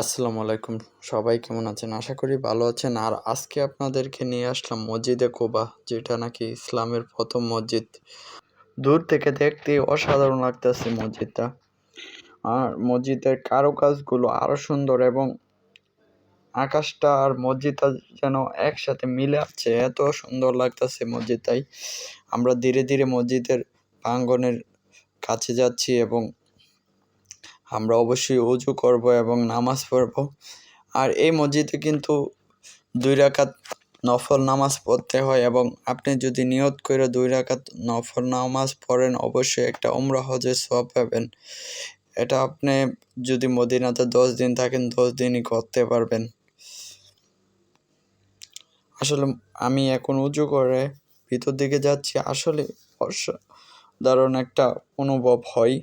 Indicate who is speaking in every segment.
Speaker 1: আসসালামু আলাইকুম। সবাই কেমন আছেন? আশা করি ভালো আছেন। আর আজকে আপনাদেরকে নিয়ে আসলাম মসজিদে কোবা, যেটা নাকি ইসলামের প্রথম মসজিদ। দূর থেকে দেখতে অসাধারণ লাগতেছে মসজিদটা। আর মসজিদের কারুকাজগুলো আরও সুন্দর এবং আকাশটা আর মসজিদটা যেন একসাথে মিলে আছে, এত সুন্দর লাগতেছে মসজিদটাই। আমরা ধীরে ধীরে মসজিদের প্রাঙ্গনের কাছে যাচ্ছি এবং আমরা অবশ্যই অজু করব এবং নামাজ পড়ব। আর এই মসজিদে কিন্তু দুই রাকাত নফল নামাজ পড়তে হয় এবং আপনি যদি নিয়ত করে দুই রাকাত নফল নামাজ পড়েন, অবশ্যই একটা উমরা হজের সব পাবেন। এটা আপনি যদি মদিনাতে দশ দিন থাকেন, দশ দিনই করতে পারবেন। আসলে আমি এখন উঁচু করে ভিতর দিকে যাচ্ছি। আসলে অসাধারণ একটা অনুভব হয়।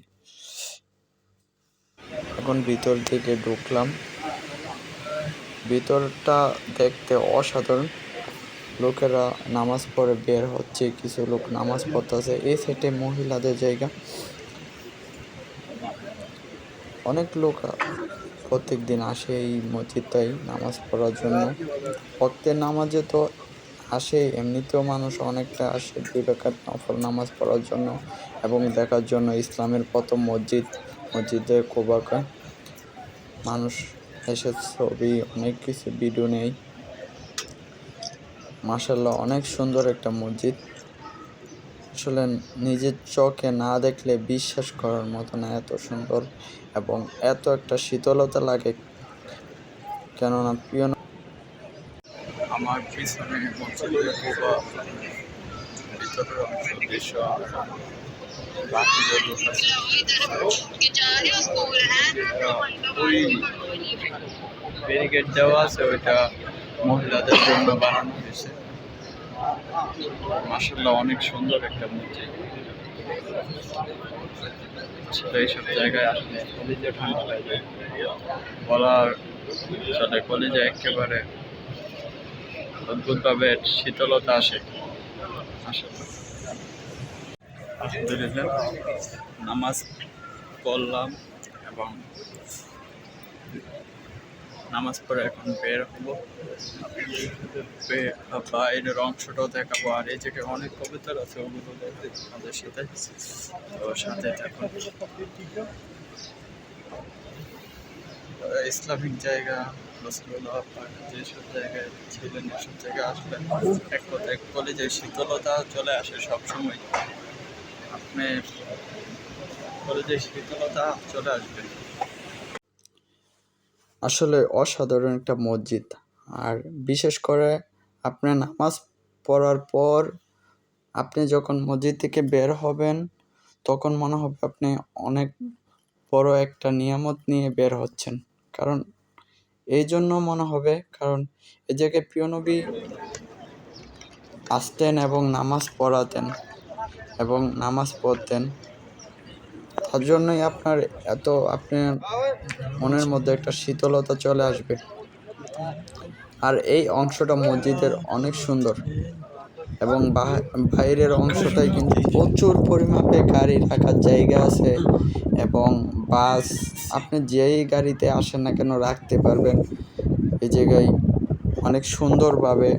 Speaker 1: এখন ভিতর দিকে ঢুকলাম। ভিতরটা দেখতে অসাধারণ। লোকেরা নামাজ পড়ে বের হচ্ছে, কিছু লোক নামাজ পড়তেছে। এই সেটে মহিলাদের জায়গা। অনেক লোক প্রত্যেক দিন আসে এই মসজিদটাই নামাজ পড়ার জন্য। ভক্তের নামাজে তো আসে, এমনিতেও মানুষ অনেকটা আসে দুই রাকাত নফল নামাজ পড়ার জন্য এবং দেখার জন্য। ইসলামের প্রথম মসজিদ মসজিদে কোবাকা মানুষ এসে ছবি অনেক কিছু ভিডিও নেই। মাসাল্লাহ অনেক সুন্দর একটা মসজিদ। আসলে নিজের চোখে না দেখলে বিশ্বাস করার মতো না এত সুন্দর এবং এত একটা শীতলতা লাগে। কেননা প্রিয় আমার পিছনে মসজিদের ভিতরের অংশ বাকি ব্যারিকেড দেওয়া আছে, ওইটা মহিলাদের জন্য বানানো হয়েছে। মাসাল্লাহ অনেক সুন্দর একটা আসলে এইসব জায়গায় আসলে কলিজে ঠান্ডা লাগে। বলার চলে, কলিজে একেবারে অদ্ভুতভাবে শীতলতা আসে। আলহামদুলিল্লাহ, নামাজ পড়লাম। এবং নামাজ পড়ে এখন বের হব। বাইরের অংশটাও দেখাবো। আর এই জায়গায় অনেক কবিতার আছে, ওগুলো আমাদের সাথে। তো সাথে থাকুন। ইসলামিক জায়গা যেসব জায়গায় ছিলেন, এসব জায়গায় আসলে এক কথায় যে শীতলতা চলে আসে সবসময়। আপনি আসলে অসাধারণ একটা মসজিদ। আর বিশেষ করে আপনি নামাজ পড়ার পর আপনি যখন মসজিদ থেকে বের হবেন, তখন মনে হবে আপনি অনেক বড় একটা নিয়ামত নিয়ে বের হচ্ছেন। কারণ এই জন্য মনে হবে, কারণ এ জায়গায় প্রিয়নবী আসতেন এবং নামাজ পড়াতেন এবং নামাজ পড়তেন। তার জন্যই আপনার এত আপনার মনের মধ্যে একটা শীতলতা চলে আসবে। আর এই অংশটা মসজিদের অনেক সুন্দর। এবং বাইরের অংশটাই কিন্তু প্রচুর পরিমাপে গাড়ি রাখার জায়গা আছে এবং বাস, আপনি যেই গাড়িতে আসেন না কেন রাখতে পারবেন। এই জায়গায় অনেক সুন্দরভাবে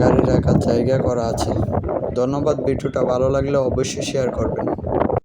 Speaker 1: গাড়ি রাখার জায়গা করা আছে। ধন্যবাদ, ভিডিওটা ভালো লাগলে অবশ্যই শেয়ার করবেন।